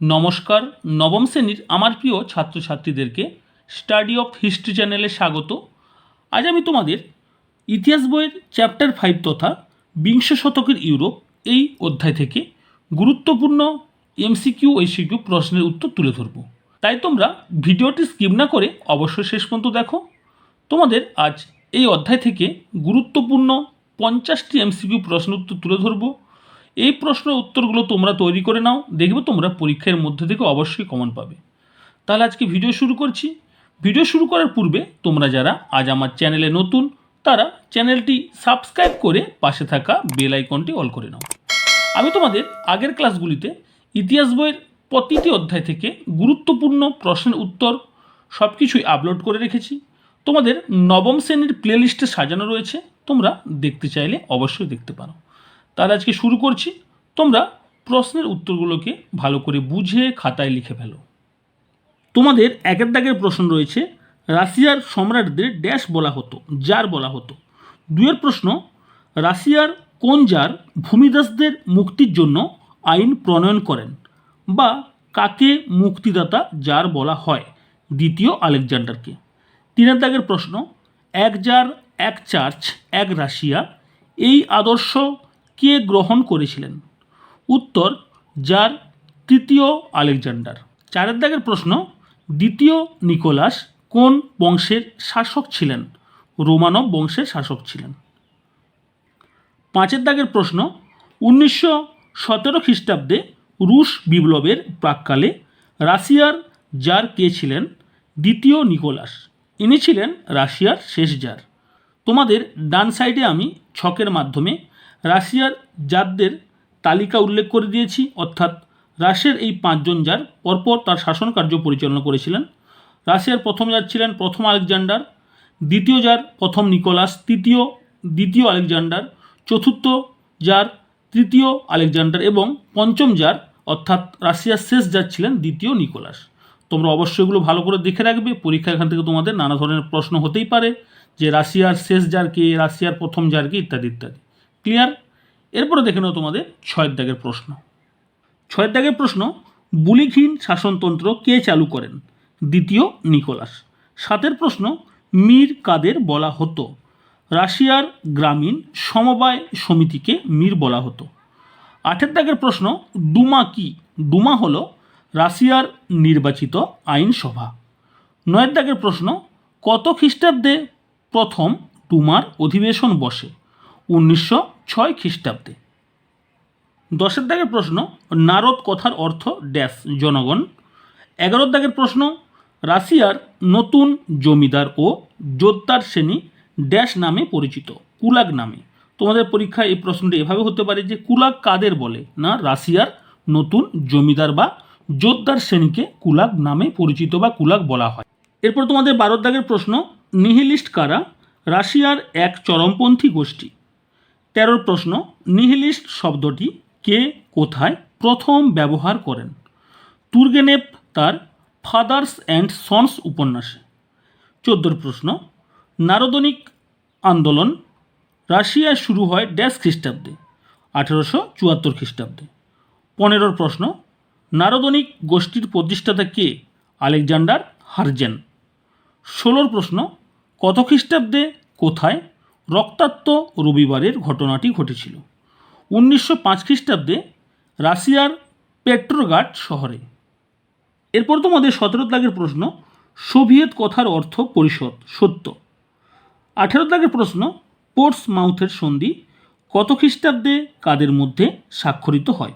নমস্কার, নবম শ্রেণির আমার প্রিয় ছাত্রছাত্রীদেরকে স্টাডি অফ হিস্ট্রি চ্যানেলে স্বাগত। আজ আমি তোমাদের ইতিহাস বইয়ের চ্যাপ্টার ফাইভ তথা বিংশ শতকের ইউরোপ এই অধ্যায় থেকে গুরুত্বপূর্ণ এমসিকিউ এসিকিউ প্রশ্নের উত্তর তুলে ধরব। তাই তোমরা ভিডিওটি স্কিপ না করে অবশ্যই শেষ পর্যন্ত দেখো। তোমাদের আজ এই অধ্যায় থেকে গুরুত্বপূর্ণ পঞ্চাশটি এমসিকিউ প্রশ্ন উত্তর তুলে ধরবো। এই প্রশ্নের উত্তরগুলো তোমরা তৈরি করে নাও, দেখবে তোমরা পরীক্ষার মধ্যে থেকে অবশ্যই কমন পাবে। তাহলে আজকে ভিডিও শুরু করছি। ভিডিও শুরু করার পূর্বে তোমরা যারা আজ আমার চ্যানেলে নতুন, তারা চ্যানেলটি সাবস্ক্রাইব করে পাশে থাকা বেল আইকনটি অল করে নাও। আমি তোমাদের আগের ক্লাসগুলিতে ইতিহাস বইয়ের প্রতিটি অধ্যায় থেকে গুরুত্বপূর্ণ প্রশ্নের উত্তর সব কিছুই আপলোড করে রেখেছি। তোমাদের নবম শ্রেণির প্লেলিস্টে সাজানো রয়েছে, তোমরা দেখতে চাইলে অবশ্যই দেখতে পারো। তাহলে আজকে শুরু করছি। তোমরা প্রশ্নের উত্তরগুলোকে ভালো করে বুঝে খাতায় লিখে ফেলো। তোমাদের একের দাগের প্রশ্ন রয়েছে, রাশিয়ার সম্রাটদের ড্যাশ বলা হতো, জার বলা হতো। দুয়ের প্রশ্ন, রাশিয়ার কোন জার ভূমিদাসদের মুক্তির জন্য আইন প্রণয়ন করেন বা কাকে মুক্তিদাতা জার বলা হয়? দ্বিতীয় আলেকজান্ডারকে। তিনের দাগের প্রশ্ন, এক জার, এক চার্চ, এক রাশিয়া, এই আদর্শ কে গ্রহণ করেছিলেন? উত্তর, যার তৃতীয় আলেকজান্ডার। চারের দাগের প্রশ্ন, দ্বিতীয় নিকোলাস কোন বংশের শাসক ছিলেন? রোমানব বংশের শাসক ছিলেন। পাঁচের দাগের প্রশ্ন, উনিশশো সতেরো খ্রিস্টাব্দে রুশ বিপ্লবের প্রাককালে রাশিয়ার জার কে ছিলেন? দ্বিতীয় নিকোলাস। ইনি ছিলেন রাশিয়ার শেষ জার তোমাদের ডান সাইডে আমি ছকের মাধ্যমে রাশিয়ার জারদের তালিকা উল্লেখ করে দিয়েছি, অর্থাৎ রাশিয়ার এই পাঁচজন জার পরপর তার শাসন কার্য পরিচালনা করেছিলেন। রাশিয়ার প্রথম জার ছিলেন প্রথম আলেকজান্ডার, দ্বিতীয় জার প্রথম নিকোলাস, তৃতীয়, দ্বিতীয় আলেকজান্ডার, চতুর্থ জার তৃতীয় আলেকজান্ডার এবং পঞ্চম জার অর্থাৎ রাশিয়ার শেষ জার ছিলেন দ্বিতীয় নিকোলাস। তোমরা অবশ্যই এগুলো ভালো করে দেখে রাখবে পরীক্ষা এখান থেকে তোমাদের নানা ধরনের প্রশ্ন হতেই পারে যে রাশিয়ার শেষ জার কে, রাশিয়ার প্রথম জার কে, ইত্যাদি ইত্যাদি। ক্লিয়ার এরপরে দেখে নাও তোমাদের ছয়ের দাগের প্রশ্ন। ছয়ের দাগের প্রশ্ন বুলিকহীন শাসনতন্ত্র কে চালু করেন? দ্বিতীয়, নিকোলাস। সাতের প্রশ্ন, মীর কাদের বলা হতো? রাশিয়ার গ্রামীণ সমবায় সমিতিকে মীর বলা হতো। আটের দাগের প্রশ্ন ডুমা কি? ডুমা হলো রাশিয়ার নির্বাচিত আইনসভা। নয়ের দাগের প্রশ্ন, কত খ্রিস্টাব্দে প্রথম ডুমার অধিবেশন বসে? উনিশশো ছয় খ্রিস্টাব্দে। দশের দাগের প্রশ্ন, নারদ কথার অর্থ ড্যাশ জনগণ। এগারোর দাগের প্রশ্ন, রাশিয়ার নতুন জমিদার ও জোদ্দার শ্রেণি ড্যাশ নামে পরিচিত, কুলাগ নামে। তোমাদের পরীক্ষায় এই প্রশ্নটি এভাবে হতে পারে যে কুলাগ কাদের বলে, না রাশিয়ার নতুন জমিদার বা জোদ্দার শ্রেণীকে কুলাগ নামে পরিচিত বা কুলাগ বলা হয়। এরপর তোমাদের বারোর দাগের প্রশ্ন, নিহিলিস্ট কারা, রাশিয়ার এক চরমপন্থী গোষ্ঠী? তেরোর প্রশ্ন, নিহিলিস্ট শব্দটি কে কোথায় প্রথম ব্যবহার করেন? তুর্গেনেভ তার ফাদার্স অ্যান্ড সন্স উপন্যাসে। চোদ্দোর প্রশ্ন, নারদনিক আন্দোলন রাশিয়ায় শুরু হয় ড্যাশ খ্রিস্টাব্দে, আঠেরোশো চুয়াত্তর খ্রিস্টাব্দে। পনেরোর প্রশ্ন, নারদনিক গোষ্ঠীর প্রতিষ্ঠাতা কে? আলেকজান্ডার হারজেন। ষোলোর প্রশ্ন, কত খ্রিস্টাব্দে কোথায় রক্তাক্ত রবিবারের ঘটনাটি ঘটেছিল। উনিশশো পাঁচ খ্রিস্টাব্দে রাশিয়ার পেট্রোগাট শহরে। এরপর তোমাদের সতেরো দাগের প্রশ্ন, সোভিয়েত কথার অর্থ পরিষদ, সত্য। আঠেরো দাগের প্রশ্ন, পোর্টস মাউথের সন্ধি কত খ্রিস্টাব্দে কাদের মধ্যে স্বাক্ষরিত হয়?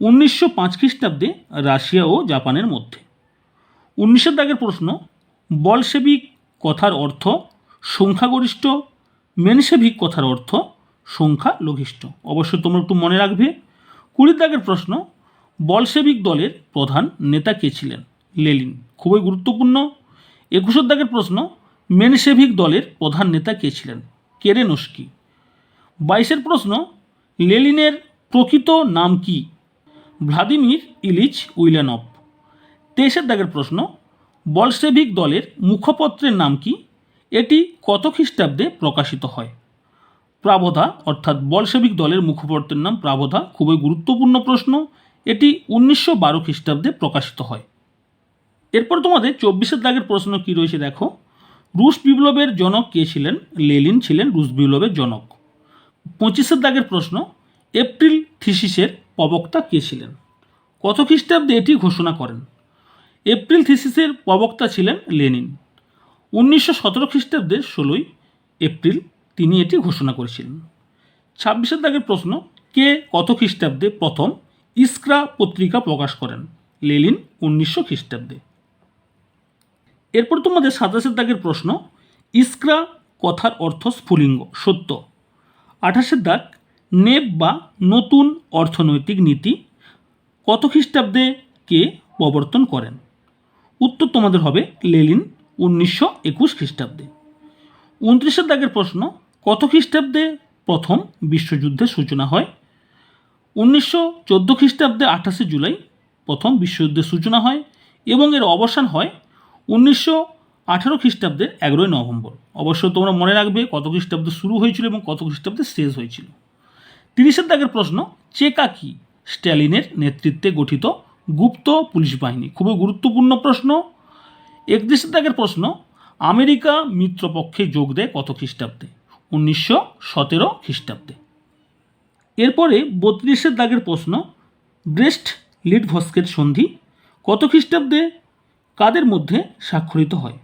উনিশশো পাঁচ খ্রিস্টাব্দে রাশিয়া ও জাপানের মধ্যে। উনিশের দাগের প্রশ্ন বলসেবিক কথার অর্থ সংখ্যাগরিষ্ঠ মেনসেভিক কথার অর্থ সংখ্যা লঘিষ্ঠ। অবশ্যই তোমরা একটু মনে রাখবে কুড়ি দাগের প্রশ্ন বলসেবিক দলের প্রধান নেতা কে ছিলেন? লেলিন, খুবই গুরুত্বপূর্ণ। একুশের দাগের প্রশ্ন, মেনসেভিক দলের প্রধান নেতা কে ছিলেন? কেরেনস্কি। বাইশের প্রশ্ন, লেলিনের প্রকৃত নাম কি? ভ্লাদিমির ইলিচ উইলেনভ তেইশের দাগের প্রশ্ন, বলসেভিক দলের মুখপত্রের নাম কি? এটি কত খ্রিস্টাব্দে প্রকাশিত হয়? প্রাবধা, অর্থাৎ বলসেবিক দলের মুখপত্রের নাম প্রাবধা, খুবই গুরুত্বপূর্ণ প্রশ্ন। এটি উনিশশো বারো খ্রিস্টাব্দে প্রকাশিত হয়। এরপর তোমাদের চব্বিশের দাগের প্রশ্ন কি রয়েছে দেখো। রুশ বিপ্লবের জনক কে ছিলেন? লেলিন ছিলেন রুশ বিপ্লবের জনক। পঁচিশের দাগের প্রশ্ন, এপ্রিল থিসিসের প্রবক্তা কে ছিলেন? কত খ্রিস্টাব্দে এটি ঘোষণা করেন? এপ্রিল থিসিসের প্রবক্তা ছিলেন লেনিন। উনিশশো সতেরো খ্রিস্টাব্দের ষোলোই এপ্রিল তিনি এটি ঘোষণা করেছিলেন। ছাব্বিশের দাগের প্রশ্ন, কে কত খ্রিস্টাব্দে প্রথম ইস্ক্রা পত্রিকা প্রকাশ করেন? লেলিন উনিশশো খ্রিস্টাব্দে। এরপর তোমাদের সাতাশের দাগের প্রশ্ন, ইস্ক্রা কথার অর্থ স্ফুলিঙ্গ, সত্য। আঠাশের দাগ নেব বা নতুন অর্থনৈতিক নীতি কত খ্রিস্টাব্দে কে প্রবর্তন করেন? উত্তর তোমাদের হবে লেলিন উনিশশো একুশ খ্রিস্টাব্দে। উনত্রিশের দাগের প্রশ্ন, কত খ্রিস্টাব্দে প্রথম বিশ্বযুদ্ধের সূচনা হয়? উনিশশো চোদ্দ খ্রিস্টাব্দে আঠাশে জুলাই প্রথম বিশ্বযুদ্ধের সূচনা হয় এবং এর অবসান হয় উনিশশো আঠারো খ্রিস্টাব্দের এগারোই নভেম্বর। অবশ্য তোমরা মনে রাখবে কত খ্রিস্টাব্দে শুরু হয়েছিল এবং কত খ্রিস্টাব্দে শেষ হয়েছিল। তিরিশের দাগের প্রশ্ন, চেকা কি? স্ট্যালিনের নেতৃত্বে গঠিত গুপ্ত পুলিশ বাহিনী। খুবই গুরুত্বপূর্ণ প্রশ্ন। একত্রিশের দাগের প্রশ্ন, আমেরিকা মিত্রপক্ষে যোগ দেয় কত খ্রিস্টাব্দে? উনিশশো সতেরো খ্রিস্টাব্দে। এরপরে বত্রিশের দাগের প্রশ্ন, ব্রেস্ট লিডভস্কের সন্ধি কত খ্রিস্টাব্দে কাদের মধ্যে স্বাক্ষরিত হয়?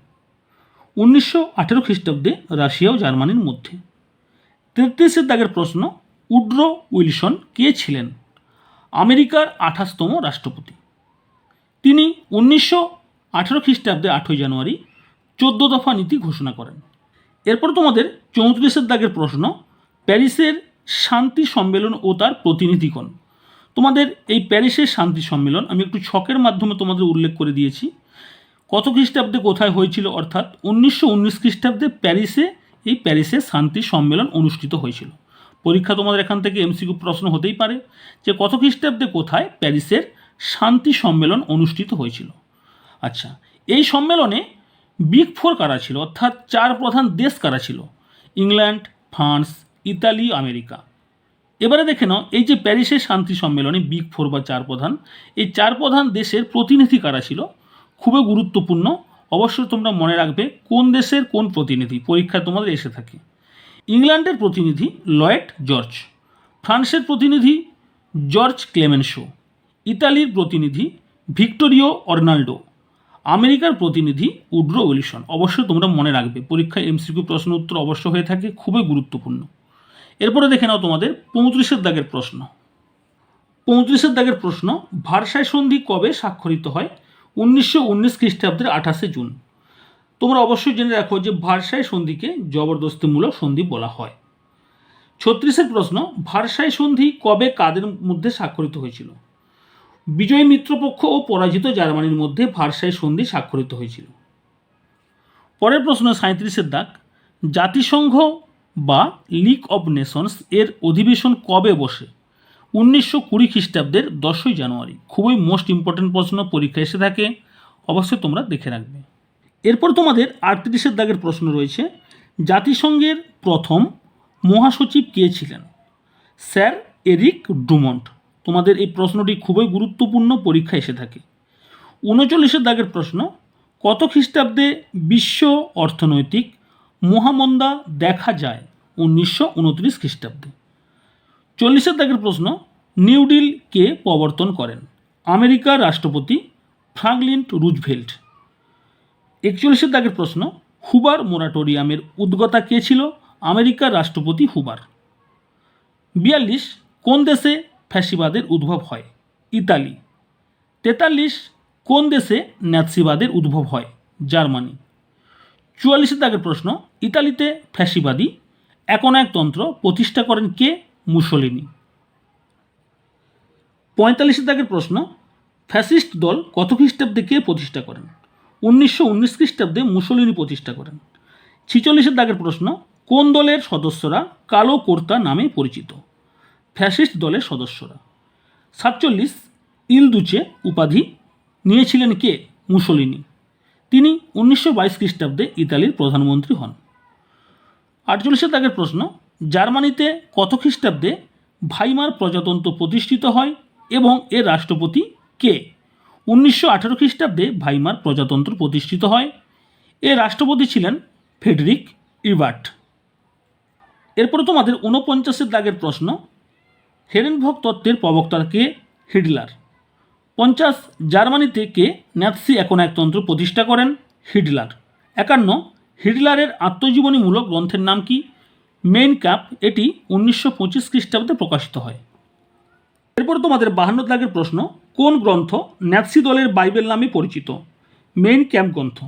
উনিশশো আঠেরো খ্রিস্টাব্দে রাশিয়া ও জার্মানির মধ্যে। তেত্রিশের দাগের প্রশ্ন, উড্রো উইলসন কে ছিলেন? আমেরিকার আঠাশতম রাষ্ট্রপতি। তিনি উনিশশো আঠেরো খ্রিস্টাব্দে আটই জানুয়ারি চোদ্দ দফা নীতি ঘোষণা করেন। এরপর তোমাদের চৌত্রিশের দাগের প্রশ্ন, প্যারিসের শান্তি সম্মেলন ও তার প্রতিনিধিগণ। তোমাদের এই প্যারিসের শান্তি সম্মেলন, আমি একটু ছকের মাধ্যমে তোমাদের উল্লেখ করে দিয়েছি। কত খ্রিস্টাব্দে কোথায় হয়েছিল, অর্থাৎ উনিশশো উনিশ খ্রিস্টাব্দে প্যারিসে, এই প্যারিসে শান্তি সম্মেলন অনুষ্ঠিত হয়েছিল। পরীক্ষা তোমাদের এখান থেকে এমসিকিউ প্রশ্ন হতেই পারে যে কত খ্রিস্টাব্দে কোথায় প্যারিসের শান্তি সম্মেলন অনুষ্ঠিত হয়েছিল। আচ্ছা এই সম্মেলনে বিগ ফোর কারা ছিল? অর্থাৎ চার প্রধান দেশ কারা ছিল? England, France, Italy, America. এবারে দেখে নাও, এই যে প্যারিসের শান্তি সম্মেলনে বিগ ফোর বা চার প্রধান, এই চার প্রধান দেশের প্রতিনিধি কারা ছিল? খুবই গুরুত্বপূর্ণ। অবশ্যই তোমরা মনে রাখবে, কোন দেশের কোন প্রতিনিধি? পরীক্ষায় তোমাদের এসে থাকে। ইংল্যান্ডের প্রতিনিধি লয়েড জর্জ, ফ্রান্সের প্রতিনিধি জর্জ ক্লেমেনশো ইতালির প্রতিনিধি ভিক্টোরিও অর্নাল্ডো আমেরিকার প্রতিনিধি উড্রো উইলসন অবশ্যই তোমরা মনে রাখবে, পরীক্ষায় এমসিকিউ প্রশ্ন উত্তর অবশ্য হয়ে থাকে, খুবই গুরুত্বপূর্ণ। এরপরে দেখে নাও তোমাদের পঁয়ত্রিশের দাগের প্রশ্ন। পঁয়ত্রিশের দাগের প্রশ্ন, ভারসাই সন্ধি কবে স্বাক্ষরিত হয়? উনিশশো উনিশ খ্রিস্টাব্দের আঠাশে জুন। তোমরা অবশ্যই জেনে রাখো যে ভারসাই সন্ধিকে জবরদস্তিমূলক সন্ধি বলা হয়। ছত্রিশের প্রশ্ন, ভারসাই সন্ধি কবে কাদের মধ্যে স্বাক্ষরিত হয়েছিল? বিজয় মিত্রপক্ষ ও পরাজিত জার্মানির মধ্যে ভারসাই সন্ধি স্বাক্ষরিত হয়েছিল। পরের প্রশ্ন সাঁত্রিশের দাগ। জাতিসংঘ বা লিগ অব নেশনস এর অধিবেশন কবে বসে? উনিশশো কুড়ি খ্রিস্টাব্দের দশই জানুয়ারি। খুবই মোস্ট ইম্পর্ট্যান্ট প্রশ্ন, পরীক্ষা এসে থাকে। অবশ্যই তোমরা দেখে রাখবে। এরপর তোমাদের আটত্রিশের দাগের প্রশ্ন রয়েছে, জাতিসংঘের প্রথম মহাসচিব কে ছিলেন? Sir Eric Drummond. তোমাদের এই প্রশ্নটি খুবই গুরুত্বপূর্ণ পরীক্ষা এসে থাকে। উনচল্লিশের দাগের প্রশ্ন, কত খ্রিস্টাব্দে বিশ্ব অর্থনৈতিক মহামন্দা দেখা যায় উনিশশো উনত্রিশ খ্রিস্টাব্দে? চল্লিশের দাগের প্রশ্ন, নিউ ডিল কে প্রবর্তন করেন আমেরিকার রাষ্ট্রপতি ফ্রাঙ্কলিন রুজভেল্ট। একচল্লিশের দাগের প্রশ্ন, হুবার মোরাটোরিয়ামের উদ্গতা কে ছিল? আমেরিকার রাষ্ট্রপতি হুবার। বিয়াল্লিশ, কোন দেশে ফ্যাসিবাদের উদ্ভব হয়। ইতালি। তেতাল্লিশ, কোন দেশে ন্যাৎসিবাদের উদ্ভব হয়? জার্মানি। চুয়াল্লিশের দাগের প্রশ্ন, ইতালিতে ফ্যাসিবাদী একনায়কতন্ত্র প্রতিষ্ঠা করেন কে? মুসোলিনি। পঁয়তাল্লিশের দাগের প্রশ্ন, ফ্যাসিস্ট দল কত খ্রিস্টাব্দে কে প্রতিষ্ঠা করেন? উনিশশো উনিশ খ্রিস্টাব্দে মুসোলিনি প্রতিষ্ঠা করেন। ছিচল্লিশের দাগের প্রশ্ন, কোন দলের সদস্যরা কালো কর্তা নামে পরিচিত? ফ্যাসিস্ট দলের সদস্যরা। সাতচল্লিশ ইলদুচে উপাধি নিয়েছিলেন কে? মুসোলিনি। তিনি উনিশশো বাইশ খ্রিস্টাব্দে ইতালির প্রধানমন্ত্রী হন। আটচল্লিশের দাগের প্রশ্ন, জার্মানিতে কত খ্রিস্টাব্দে ভাইমার প্রজাতন্ত্র প্রতিষ্ঠিত হয় এবং এর রাষ্ট্রপতি কে? উনিশশো আঠারো খ্রিস্টাব্দে ভাইমার প্রজাতন্ত্র প্রতিষ্ঠিত হয়। এর রাষ্ট্রপতি ছিলেন ফেডরিক ইবার্ট এরপরে তোমাদের ঊনপঞ্চাশের দাগের প্রশ্ন হেরেনভক তত্ত্বের প্রবক্তার কে? হিডলার পঞ্চাশ জার্মানিতে কে ন্যাৎসি একনায়কতন্ত্র প্রতিষ্ঠা করেন? হিডলার একান্ন হিডলারের আত্মজীবনীমূলক গ্রন্থের নাম কি? মেইন ক্যাপ, এটি উনিশশো পঁচিশ খ্রিস্টাব্দে প্রকাশিত হয়। এরপর তোমাদের বাহান্ন দাগের প্রশ্ন, কোন গ্রন্থ ন্যাৎসি দলের বাইবেল নামে পরিচিত? মেইন ক্যাম্প গ্রন্থ।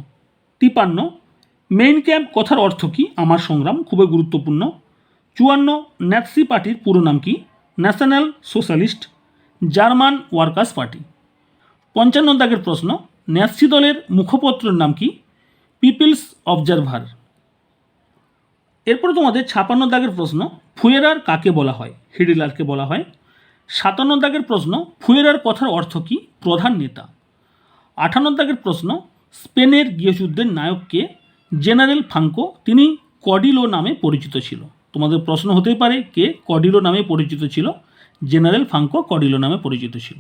তিপান্ন, মেইন ক্যাম্প কথার অর্থ কী? আমার সংগ্রাম খুবই গুরুত্বপূর্ণ। চুয়ান্ন, ন্যাৎসি পার্টির পুরো নাম কি? National Socialist German Workers Party. পঞ্চান্ন দাগের প্রশ্ন, ন্যাসি দলের মুখপত্রের নাম কি? People's Observer. এরপর তোমাদের ছাপান্ন দাগের প্রশ্ন, ফুয়েরার কাকে বলা হয়? হিডিলারকে বলা হয়। সাতান্ন দাগের প্রশ্ন, ফুয়েরার কথার অর্থ কী? প্রধান নেতা। আঠান্ন দাগের প্রশ্ন, স্পেনের গৃহযুদ্ধের নায়ককে জেনারেল ফাঙ্কো তিনি কডিলো নামে পরিচিত ছিল। তোমাদের প্রশ্ন হতেই পারে কে কডিলো নামে পরিচিত ছিল। জেনারেল ফাঙ্কো কডিলো নামে পরিচিত ছিল।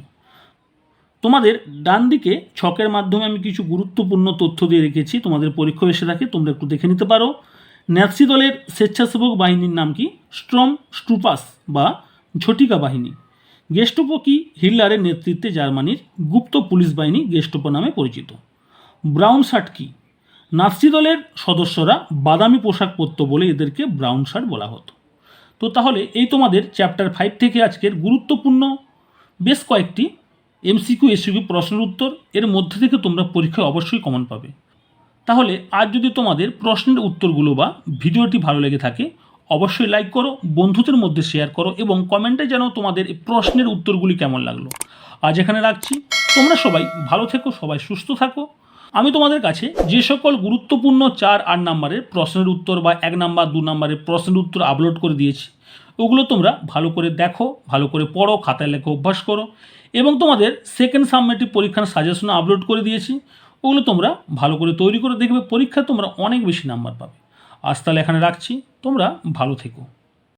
তোমাদের ডান দিকে ছকের মাধ্যমে আমি কিছু গুরুত্বপূর্ণ তথ্য দিয়ে রেখেছি। তোমাদের পরীক্ষা এসে থাকে তোমরা একটু দেখে নিতে পারো। ন্যাৎসি দলের স্বেচ্ছাসেবক বাহিনীর নাম কি? স্ট্রম স্টুপাস বা ঝটিকা বাহিনী। গেস্টোপো কি হিটলারের নেতৃত্বে জার্মানির গুপ্ত পুলিশ বাহিনী গেস্টোপো নামে পরিচিত। ব্রাউন শার্ট কি? নাৎসি দলের সদস্যরা বাদামি পোশাক পরত বলে এদেরকে ব্রাউন শার্ট বলা হতো। তো তাহলে এই তোমাদের চ্যাপ্টার ফাইভ থেকে আজকের গুরুত্বপূর্ণ বেশ কয়েকটি এমসিকিউ এসিকিউ প্রশ্নের উত্তর। এর মধ্যে থেকে তোমরা পরীক্ষায় অবশ্যই কমন পাবে। তাহলে আজ যদি তোমাদের প্রশ্নের উত্তরগুলো বা ভিডিওটি ভালো লেগে থাকে, অবশ্যই লাইক করো, বন্ধুদের মধ্যে শেয়ার করো এবং কমেন্টে যেন তোমাদের এই প্রশ্নের উত্তরগুলি কেমন লাগল। আজ এখানে রাখছি। তোমরা সবাই ভালো থেকো, সবাই সুস্থ থাকো। আমি তোমাদের কাছে যে সকল গুরুত্বপূর্ণ চার আট নাম্বারের প্রশ্নের উত্তর বা এক নাম্বার, দু নাম্বারের প্রশ্নের উত্তর আপলোড করে দিয়েছি। ওগুলো তোমরা ভালো করে দেখো, ভালো করে পড়ো, খাতায় লেখো, অভ্যাস করো এবং তোমাদের সেকেন্ড সাবমেটিভ পরীক্ষার সাজেশন আপলোড করে দিয়েছি। ওগুলো তোমরা ভালো করে তৈরি করে দেখবে, পরীক্ষায় তোমরা অনেক বেশি নাম্বার পাবে। আজ তাহলে এখানে রাখছি। তোমরা ভালো থেকো।